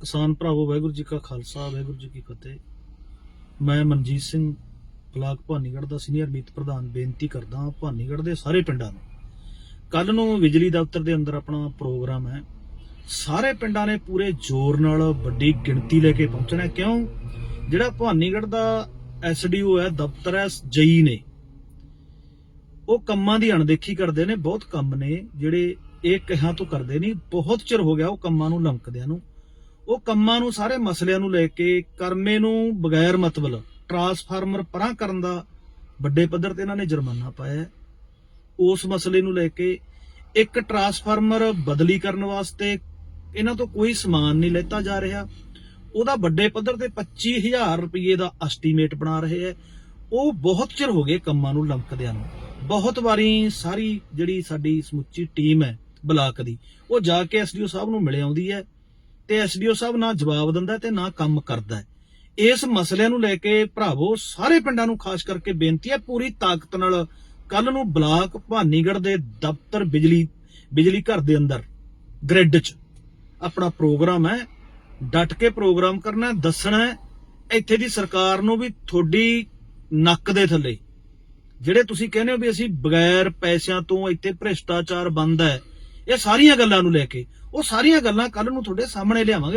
ਕਿਸਾਨ ਭਰਾਵੋ, ਵਾਹਿਗੁਰੂ ਜੀ ਕਾ ਖਾਲਸਾ, ਵਾਹਿਗੁਰੂ ਜੀ ਕੀ ਫਤਿਹ। ਮੈਂ ਮਨਜੀਤ ਸਿੰਘ ਬਲਾਕ ਭਾਨੀਗੜ੍ਹ ਦਾ ਸੀਨੀਅਰ ਮੀਤ ਪ੍ਰਧਾਨ ਬੇਨਤੀ ਕਰਦਾ ਹਾਂ ਦੇ ਸਾਰੇ ਪਿੰਡਾਂ ਨੂੰ। ਕੱਲ ਨੂੰ ਬਿਜਲੀ ਦਫ਼ਤਰ ਦੇ ਅੰਦਰ ਆਪਣਾ ਪ੍ਰੋਗਰਾਮ ਹੈ। ਸਾਰੇ ਪਿੰਡਾਂ ਨੇ ਪੂਰੇ ਜ਼ੋਰ ਨਾਲ ਵੱਡੀ ਗਿਣਤੀ ਲੈ ਕੇ ਪਹੁੰਚਣਾ ਕਿਉਂ? ਜਿਹੜਾ ਭਾਨੀਗੜ੍ਹ ਦਾ ਐਸਡੀਓ ਹੈ, ਦਫ਼ਤਰ ਹੈ, ਜਈ ਨੇ। ਉਹ ਕੰਮਾਂ ਦੀ ਅਣਦੇਖੀ ਕਰਦੇ ਨੇ, ਬਹੁਤ ਕੰਮ ਨੇ, ਜਿਹੜੇ ਇਹ ਕਿਹਾਂ ਤੋਂ ਕਰਦੇ ਨਹੀਂ, ਬਹੁਤ ਚਿਰ ਹੋ ਗਿਆ ਉਹ ਕੰਮਾਂ ਨੂੰ ਲੰਕਦਿਆਂ ਨੂੰ। ਉਹ ਕੰਮਾਂ ਨੂੰ, ਸਾਰੇ ਮਸਲਿਆਂ ਨੂੰ ਲੈ ਕੇ ਕਰਮੇ ਨੂੰ ਬਗੈਰ ਮਤਲਬ ਟਰਾਂਸਫਾਰਮਰ ਪਰਾਂ ਕਰਨ ਦਾ ਵੱਡੇ ਪੱਧਰ ਤੇ ਇਹਨਾਂ ਨੇ ਜੁਰਮਾਨਾ ਪਾਇਆ ਉਸ ਮਸਲੇ ਨੂੰ ਲੈ ਕੇ ਇੱਕ ਟਰਾਂਸਫਾਰਮਰ ਬਦਲੀ ਕਰਨ ਵਾਸਤੇ ਇਹਨਾਂ ਤੋਂ ਕੋਈ ਸਮਾਨ ਨਹੀਂ ਲੈਤਾ ਜਾ ਰਿਹਾ। ਉਹਦਾ ਵੱਡੇ ਪੱਧਰ ਤੇ 25000 ਰੁਪਏ ਦਾ ਐਸਟੀਮੇਟ ਬਣਾ ਰਹੇ ਹੈ। ਉਹ ਬਹੁਤ ਚਿਰ ਹੋ ਗਏ ਕੰਮਾਂ ਨੂੰ ਲੰਕਦਿਆਂ ਨੂੰ। ਬਹੁਤ ਵਾਰੀ ਸਾਰੀ ਜਿਹੜੀ ਸਾਡੀ ਸਮੁੱਚੀ ਟੀਮ ਹੈ ਬਲਾਕ ਦੀ, ਉਹ ਜਾ ਕੇ ਐਸਡੀਓ ਸਾਹਿਬ ਨੂੰ ਮਿਲ ਆਉਂਦੀ ਹੈ। ਤੇ ਐਸਡੀਓ ਸਾਹਿਬ ਨਾ ਜਵਾਬ ਦਿੰਦਾ ਤੇ ਨਾ ਕੰਮ ਕਰਦਾ ਇਸ ਮਸਲਿਆਂ ਨੂੰ ਲੈ ਕੇ ਭਰਾਵੋ, ਸਾਰੇ ਪਿੰਡਾਂ ਨੂੰ ਖਾਸ ਕਰਕੇ ਬੇਨਤੀ ਹੈ, ਪੂਰੀ ਤਾਕਤ ਨਾਲ ਕੱਲ ਨੂੰ ਬਲਾਕ ਭਾਨੀਗੜ ਦੇ ਦਫ਼ਤਰ ਬਿਜਲੀ ਬਿਜਲੀ ਘਰ ਦੇ ਅੰਦਰ ਗ੍ਰਿਡ 'ਚ ਆਪਣਾ ਪ੍ਰੋਗਰਾਮ ਹੈ, ਡਟ ਕੇ ਪ੍ਰੋਗਰਾਮ ਕਰਨਾ ਦੱਸਣਾ ਇੱਥੇ ਦੀ ਸਰਕਾਰ ਨੂੰ ਵੀ ਤੁਹਾਡੀ ਨੱਕ ਦੇ ਥੱਲੇ। ਜਿਹੜੇ ਤੁਸੀਂ ਕਹਿੰਦੇ ਹੋ ਵੀ ਅਸੀਂ ਬਗੈਰ ਪੈਸਿਆਂ ਤੋਂ ਇੱਥੇ ਭ੍ਰਿਸ਼ਟਾਚਾਰ ਬੰਦ ਹੈ ਇਹ ਸਾਰੀਆਂ ਗੱਲਾਂ ਨੂੰ ਲੈ ਕੇ ਉਹ ਸਾਰੀਆਂ ਗੱਲਾਂ ਕੱਲ ਨੂੰ ਤੁਹਾਡੇ ਸਾਹਮਣੇ ਲਿਆਵਾਂਗੇ।